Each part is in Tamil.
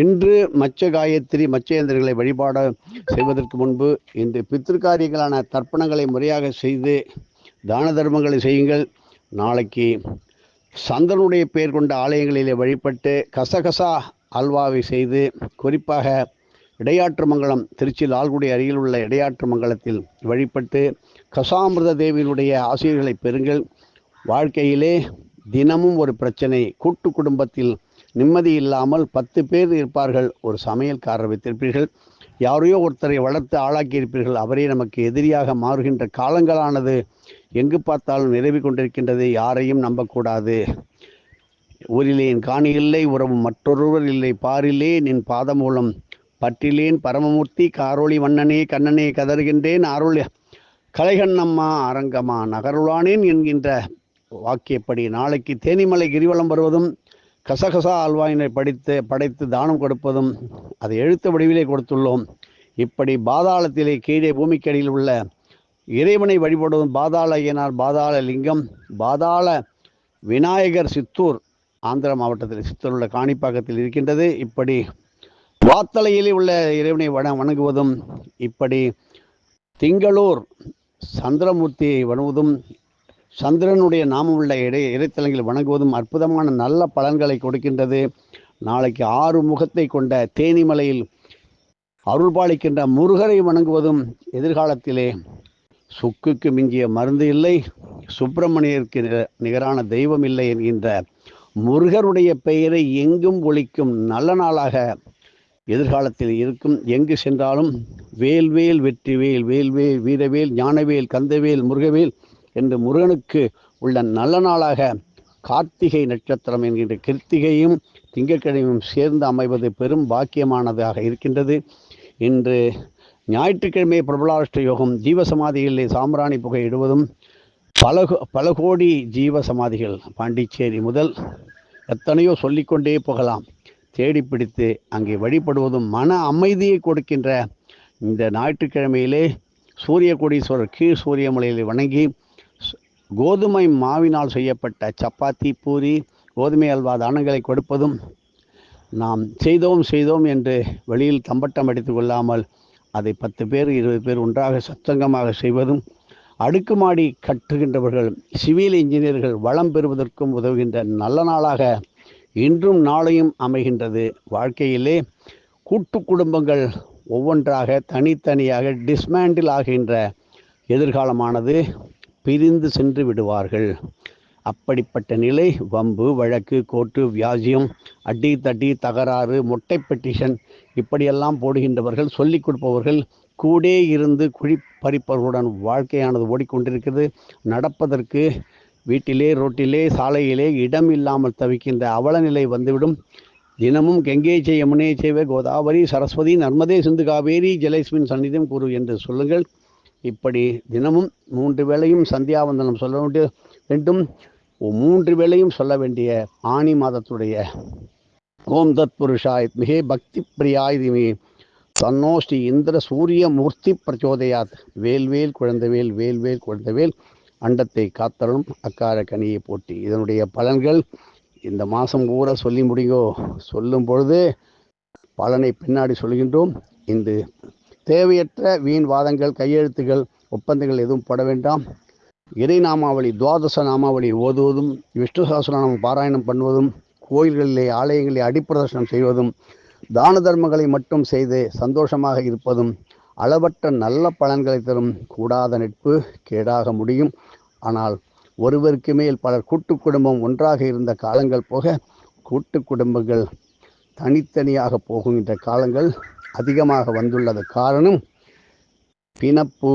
இன்று மச்ச காயத்ரி மச்சேந்திரங்களை வழிபாட செய்வதற்கு முன்பு இந்த பித்திருக்காரியங்களான தர்ப்பணங்களை முறையாக செய்து தான தர்மங்களை செய்யுங்கள். நாளைக்கு சந்தனுடைய பெயர் கொண்ட ஆலயங்களிலே வழிபட்டு கசகசா அல்வாவை செய்து குறிப்பாக இடையாற்று மங்கலம் திருச்சி லால்குடி அருகில் உள்ள இடையாற்று மங்கலத்தில் வழிபட்டு கசாமிரத தேவியினுடைய ஆசிரியர்களை பெறுங்கள். வாழ்க்கையிலே தினமும் ஒரு பிரச்சனை. கூட்டு குடும்பத்தில் நிம்மதி இல்லாமல் பத்து பேர் இருப்பார்கள். ஒரு சமையல்காரர் வைத்திருப்பீர்கள். யாரையோ ஒருத்தரை வளர்த்து ஆளாக்கி இருப்பீர்கள் அவரே நமக்கு எதிரியாக மாறுகின்ற காலங்களானது எங்கு பார்த்தாலும் நிரவி கொண்டிருக்கின்றது. யாரையும் நம்பக்கூடாது. ஊரிலேன் காணி இல்லை உறவு மற்றொருவர் இல்லை. பாரிலே நின் பாதமூலம் பற்றிலேன் பரமமூர்த்தி காரோளி வண்ணனே கண்ணனே கதறுகின்றேன். அருள் கலைகண்ணம்மா அரங்கம்மா நகருளானேன் என்கின்ற வாக்கியப்படி நாளைக்கு தேனிமலை கிரிவலம் வருவதும் கசகசா ஆழ்வாயினை படித்து படைத்து தானம் கொடுப்பதும் அதை எழுத்த வடிவிலே கொடுத்துள்ளோம். இப்படி பாதாளத்திலே கீழே பூமிக்கடியில் உள்ள இறைவனை வழிபடுவதும் பாதாள ஐயனார் பாதாள லிங்கம் பாதாள விநாயகர் சித்தூர் ஆந்திர மாவட்டத்தில் சித்தூர் உள்ள காணிப்பாக்கத்தில் இருக்கின்றது. இப்படி வாத்தலையிலே உள்ள இறைவனை வண வணங்குவதும் இப்படி திங்களூர் சந்திரமூர்த்தியை வணங்குவதும் சந்திரனுடைய நாமம் உள்ள இடை இறைத்தலங்களில் வணங்குவதும் அற்புதமான நல்ல பலன்களை கொடுக்கின்றது. நாளைக்கு ஆறு முகத்தை கொண்ட தேனிமலையில் அருள்பாலிக்கின்ற முருகரை வணங்குவதும் எதிர்காலத்திலே சுக்குக்கு மிஞ்சிய மருந்து இல்லை. சுப்பிரமணியருக்கு நிக- நிகரான தெய்வம் இல்லை என்கின்ற முருகருடைய பெயரை எங்கும் ஒழிக்கும் நல்ல நாளாக எதிர்காலத்தில் இருக்கும். எங்கு சென்றாலும் வேல்வேல் வெற்றிவேல் வேல்வேல் வீரவேல் ஞானவேல் கந்தவேல் முருகவேல் என்று முருகனுக்கு உள்ள நல்ல நாளாக கார்த்திகை நட்சத்திரம் என்கின்ற கிருத்திகையும் திங்கட்கிழமையும் சேர்ந்து அமைவது பெரும் பாக்கியமானதாக இருக்கின்றது. இன்று ஞாயிற்றுக்கிழமை பிரபலாஷ்ட யோகம் ஜீவசமாதிகளிலே சாம்பிராணி புகை இடுவதும் பல பல கோடி ஜீவ சமாதிகள் பாண்டிச்சேரி முதல் எத்தனையோ சொல்லிக்கொண்டே போகலாம். தேடி பிடித்து அங்கே வழிபடுவதும் மன அமைதியை கொடுக்கின்ற இந்த ஞாயிற்றுக்கிழமையிலே சூரிய கோடீஸ்வரர் கீழ் சூரியமலையில் வணங்கி கோதுமை மாவினால் செய்யப்பட்ட சப்பாத்தி பூரி கோதுமை அல்வா தானங்களை கொடுப்பதும் நாம் செய்தோம் செய்தோம் என்று வெளியில் தம்பட்டம் அடித்து கொள்ளாமல் அதை பத்து பேர் இருபது பேர் ஒன்றாக சத்தங்கமாக செய்வதும் அடுக்குமாடி கற்றுகின்றவர்கள் சிவில் இன்ஜினியர்கள் வளம் பெறுவதற்கும் உதவுகின்ற நல்ல நாளாக இன்றும் நாளையும் அமைகின்றது. வாழ்க்கையிலே கூட்டு குடும்பங்கள் ஒவ்வொன்றாக தனித்தனியாக டிஸ்மேண்டில் ஆகின்ற எதிர்காலமானது பிரிந்து சென்று விடுவார்கள். அப்படிப்பட்ட நிலை வம்பு வழக்கு கோட்டு வியாஜியம் அடி தடி தகராறு மொட்டை பெட்டிஷன் இப்படியெல்லாம் போடுகின்றவர்கள் சொல்லிக் கொடுப்பவர்கள் கூடே இருந்து குழி பறிப்பவர்களுடன் வாழ்க்கையானது ஓடிக்கொண்டிருக்கிறது. நடப்பதற்கு வீட்டிலே ரோட்டிலே சாலையிலே இடம் இல்லாமல் தவிக்கின்ற அவலநிலை வந்துவிடும். தினமும் கெங்கே செய்ய யமுனே செய்வே கோதாவரி சரஸ்வதி நர்மதே சிந்து காவேரி ஜலேஸ்மின் சந்நிதியம் கூறு என்று சொல்லுங்கள். இப்படி தினமும் மூன்று வேளையும் சந்தியாவந்தனம் சொல்ல வேண்டிய வேண்டும். மூன்று வேளையும் சொல்ல வேண்டிய ஆணி மாதத்துடைய ஓம் தத் புருஷாய் மிகே பக்தி பிரியாய் திமே. தன்னோ ஸ்ரீ இந்திர சூரிய மூர்த்தி பிரச்சோதயாத். வேல்வேல் குழந்தவேல் வேல்வேல் குழந்தைவேல் அண்டத்தை காத்தலும் அக்கார கனியை போட்டி இதனுடைய பலன்கள் இந்த மாதம் பூரா சொல்லி முடிங்கோ சொல்லும் பொழுது பலனை பின்னாடி சொல்கின்றோம். இந்த தேவையற்ற வீண் வாதங்கள் கையெழுத்துகள் ஒப்பந்தங்கள் எதுவும் பட வேண்டாம். இறை நாமாவளி துவாதச நாமாவளி ஓதுவதும் விஷ்ணு சகஸ்ரநாமம் பாராயணம் பண்ணுவதும் கோயில்களிலே ஆலயங்களிலே அடிப்பிரதர்சனம் செய்வதும் தான தர்மங்களை மட்டும் செய்து சந்தோஷமாக இருப்பதும் அளவற்ற நல்ல பலன்களை தரும் கூடாத நட்பு கேடாக முடியும். ஆனால் ஒருவருக்கு மேல் பலர் கூட்டு குடும்பம் ஒன்றாக இருந்த காலங்கள் போக கூட்டு குடும்பங்கள் தனித்தனியாக போகின்ற காலங்கள் அதிகமாக வந்துள்ளது. காரணம் பிணப்பு.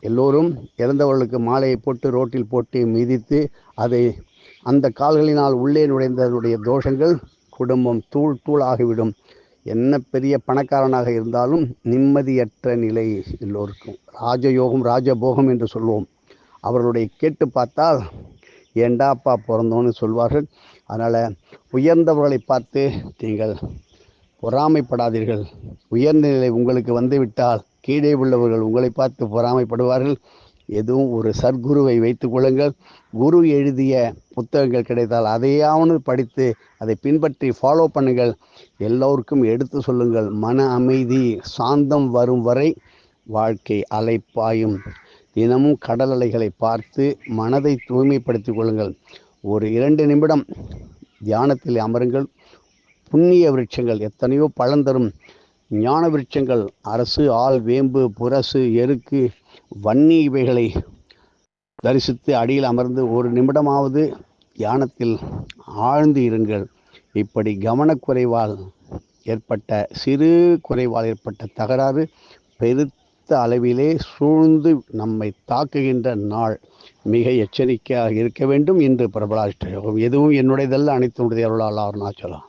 எல்லோரும் இறந்தவர்களுக்கு மாலையை போட்டு ரோட்டில் போட்டு மிதித்து அதை அந்த கால்களினால் உள்ளே நுழைந்ததனுடைய தோஷங்கள் குடும்பம் தூள் தூள் ஆகிவிடும். என்ன பெரிய பணக்காரனாக இருந்தாலும் நிம்மதியற்ற நிலை எல்லோருக்கும். ராஜயோகம் ராஜபோகம் என்று சொல்வோம். அவர்களுடைய கேட்டு பார்த்தால் ஏண்டாப்பா பிறந்தோன்னு சொல்வார்கள். அதனால் உயர்ந்தவர்களை பார்த்து நீங்கள் பொறாமைப்படாதீர்கள். உயர்ந்த நிலை உங்களுக்கு வந்துவிட்டால் கீழே உள்ளவர்கள் உங்களை பார்த்து பொறாமைப்படுவார்கள். எதுவும் ஒரு சர்க்குருவை வைத்துக் கொள்ளுங்கள். குரு எழுதிய புத்தகங்கள் கிடைத்தால் அதையாவது படித்து அதை பின்பற்றி ஃபாலோ பண்ணுங்கள். எல்லோருக்கும் எடுத்து சொல்லுங்கள். மன அமைதி சாந்தம் வரும் வரை வாழ்க்கை அலைப்பாயும். தினமும் கடல் அலைகளை பார்த்து மனதை தூய்மைப்படுத்திக் கொள்ளுங்கள். ஒரு இரண்டு நிமிடம் தியானத்தில் அமருங்கள். புண்ணிய விருட்சங்கள் எத்தனையோ பழந்தரும் ஞான விருட்சங்கள் அரசு ஆள் வேம்பு புரசு எருக்கு வன்னி இவைகளை தரிசித்து அடியில் அமர்ந்து ஒரு நிமிடமாவது தியானத்தில் ஆழ்ந்து இருங்கள். இப்படி கவனக்குறைவால் ஏற்பட்ட சிறு குறைவால் ஏற்பட்ட தகராறு பெருத்த அளவிலே சூழ்ந்து நம்மை தாக்குகின்ற நாள். மிக எச்சரிக்கையாக இருக்க வேண்டும் என்று பிரபலாஷ்டயோகம். எதுவும் என்னுடையதல்ல அனைத்து அருளாளர் சொல்லலாம்